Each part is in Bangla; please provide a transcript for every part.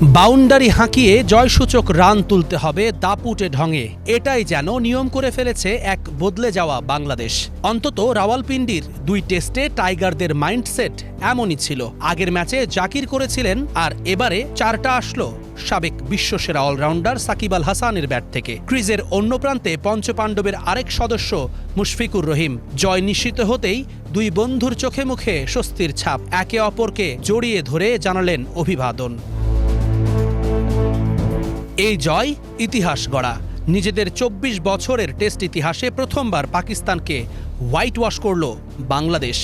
বাউন্ডারি হাঁকিয়ে জয়সূচক রান তুলতে হবে দাপুটে ঢঙে। এটাই যেন নিয়ম করে ফেলেছে এক বদলে যাওয়া বাংলাদেশ। অন্তত রাওয়ালপিন্ডির দুই টেস্টে টাইগারদের মাইন্ডসেট এমনই ছিল। আগের ম্যাচে জাকির করেছিলেন আর এবারে চারটা আসলো সাবেক বিশ্বসেরা অলরাউন্ডার সাকিব আল হাসানের ব্যাট থেকে। ক্রিজের অন্য প্রান্তে পঞ্চপাণ্ডবের আরেক সদস্য মুশফিকুর রহিম। জয় নিশ্চিত হতেই দুই বন্ধুর চোখে মুখে স্বস্তির ছাপ। একে অপরকে জড়িয়ে ধরে জানালেন অভিবাদন। এই জয় ইতিহাস গড়া। নিজেদের চব্বিশ বছরের টেস্ট ইতিহাসে প্রথমবার পাকিস্তানকে হোয়াইট ওয়াশ করল বাংলাদেশ।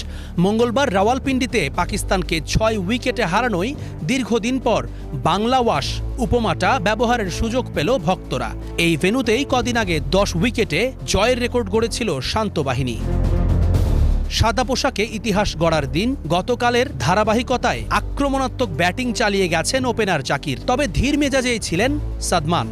মঙ্গলবার রাওয়ালপিন্ডিতে পাকিস্তানকে ছয় উইকেটে হারানোই দীর্ঘদিন পর বাংলা ওয়াশ উপমাটা ব্যবহারের সুযোগ পেল ভক্তরা। এই ভেন্যুতেই কদিন আগে দশ উইকেটে জয়ের রেকর্ড গড়েছিল শান্ত বাহিনী। সাদা পোশাকে ইতিহাস গড়ার দিন, গতকালের ধারাবাহিকতায় আক্রমণাত্মক ব্যাটিং চালিয়ে গেছেন ওপেনার জাকির। তবে ধীর মেজাজেই ছিলেন সাদমান।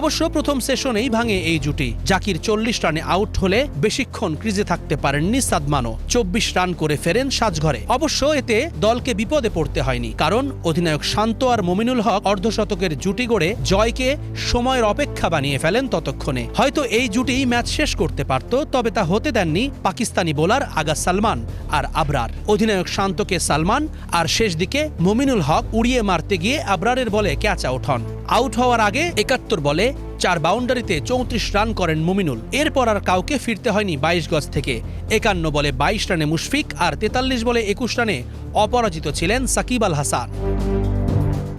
অবশ্য প্রথম সেশনেই ভাঙে এই জুটি। জাকির চল্লিশ রানে আউট হলে বেশিক্ষণ ক্রিজে থাকতে পারেননি সাদমানও। চব্বিশ রান করে ফেরেন সাজঘরে। অবশ্য এতে দলকে বিপদে পড়তে হয়নি, কারণ অধিনায়ক শান্ত আর মমিনুল হক অর্ধশতকের জুটি গড়ে জয়কে সময়ের অপেক্ষা বানিয়ে ফেলেন ততক্ষণে। হয়তো এই জুটি ম্যাচ শেষ করতে পারত, তবে তা হতে দেননি পাকিস্তানি বোলার আগা সালমান আর আবরার। অধিনায়ক শান্তকে সালমান আর শেষ দিকে মমিনুল হক উড়িয়ে মারতে গিয়ে আবরারের বলে ক্যাচ আউট হন। আউট হওয়ার আগে একাত্তর বলে চার বাউন্ডারিতে চৌত্রিশ রান করেন মুমিনুল। এরপর আর কাউকে ফিরতে হয়নি বাইশ গজ থেকে। একান্ন বলে বাইশ রানে মুশফিক আর তেতাল্লিশ বলে একুশ রানে অপরাজিত ছিলেন সাকিব আল হাসান।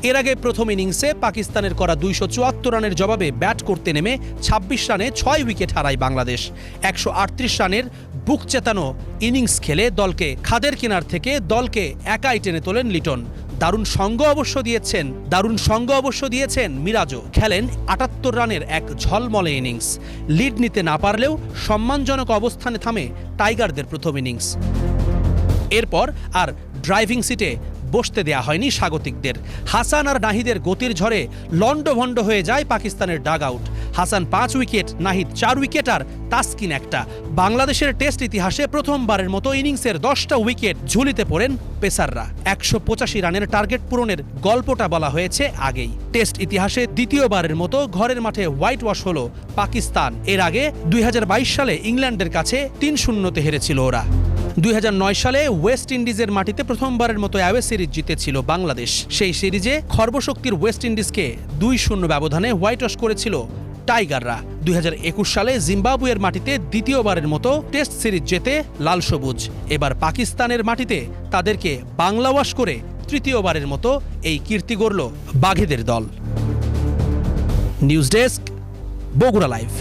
এর আগে প্রথম ইনিংসে পাকিস্তানের করা দুইশো চুয়াত্তর রানের জবাবে ব্যাট করতে নেমে ২৬ রানে ছয় উইকেট হারায় বাংলাদেশ। একশো আটত্রিশ রানের বুক চেতানো ইনিংস খেলে দলকে খাদের কিনার থেকে দলকে একাই টেনে তোলেন লিটন। দারুণ সঙ্গ অবশ্য দিয়েছেন দারুণ সঙ্গ অবশ্য দিয়েছেন মিরাজও। খেলেন আটাত্তর রানের এক ঝলমলে ইনিংস। লিড নিতে না পারলেও সম্মানজনক অবস্থানে থামে টাইগারদের প্রথম ইনিংস। এরপর আর ড্রাইভিং সিটে বসতে দেয়া হয়নি স্বাগতিকদের। হাসান আর নাহিদের গতির ঝড়ে লন্ডভন্ড হয়ে যায় পাকিস্তানের ডাগ আউট। হাসান পাঁচ উইকেট, নাহিদ চার উইকেট আর তাসকিন একটা। বাংলাদেশের টেস্ট ইতিহাসে প্রথমবারের মতো ইনিংসের দশটা উইকেট ঝুলিতে পড়েন পেসাররা। একশো পঁচাশি রানের টার্গেট পূরণের গল্পটা বলা হয়েছে আগেই। টেস্ট ইতিহাসে দ্বিতীয়বারের মতো ঘরের মাঠে হোয়াইট ওয়াশ হল পাকিস্তান। এর আগে দুই হাজার বাইশ সালে ইংল্যান্ডের কাছে তিন শূন্যতে হেরেছিল ওরা। দুই হাজার নয় সালে ওয়েস্ট ইন্ডিজের মাটিতে প্রথমবারের মতো অ্যাওয়ে সিরিজ জিতেছিল বাংলাদেশ। সেই সিরিজে খর্বশক্তির ওয়েস্ট ইন্ডিজকে দুই শূন্য ব্যবধানে হোয়াইট ওয়াশ করেছিল টাইগাররা। দুই হাজার একুশ সালে জিম্বাবুয়ের মাটিতে দ্বিতীয়বারের মতো টেস্ট সিরিজ জেতে লাল সবুজ। এবার পাকিস্তানের মাটিতে তাদেরকে বাংলা ওয়াশ করে তৃতীয়বারের মতো এই কীর্তি গড়ল বাঘেদের দল। News desk, Bogura live.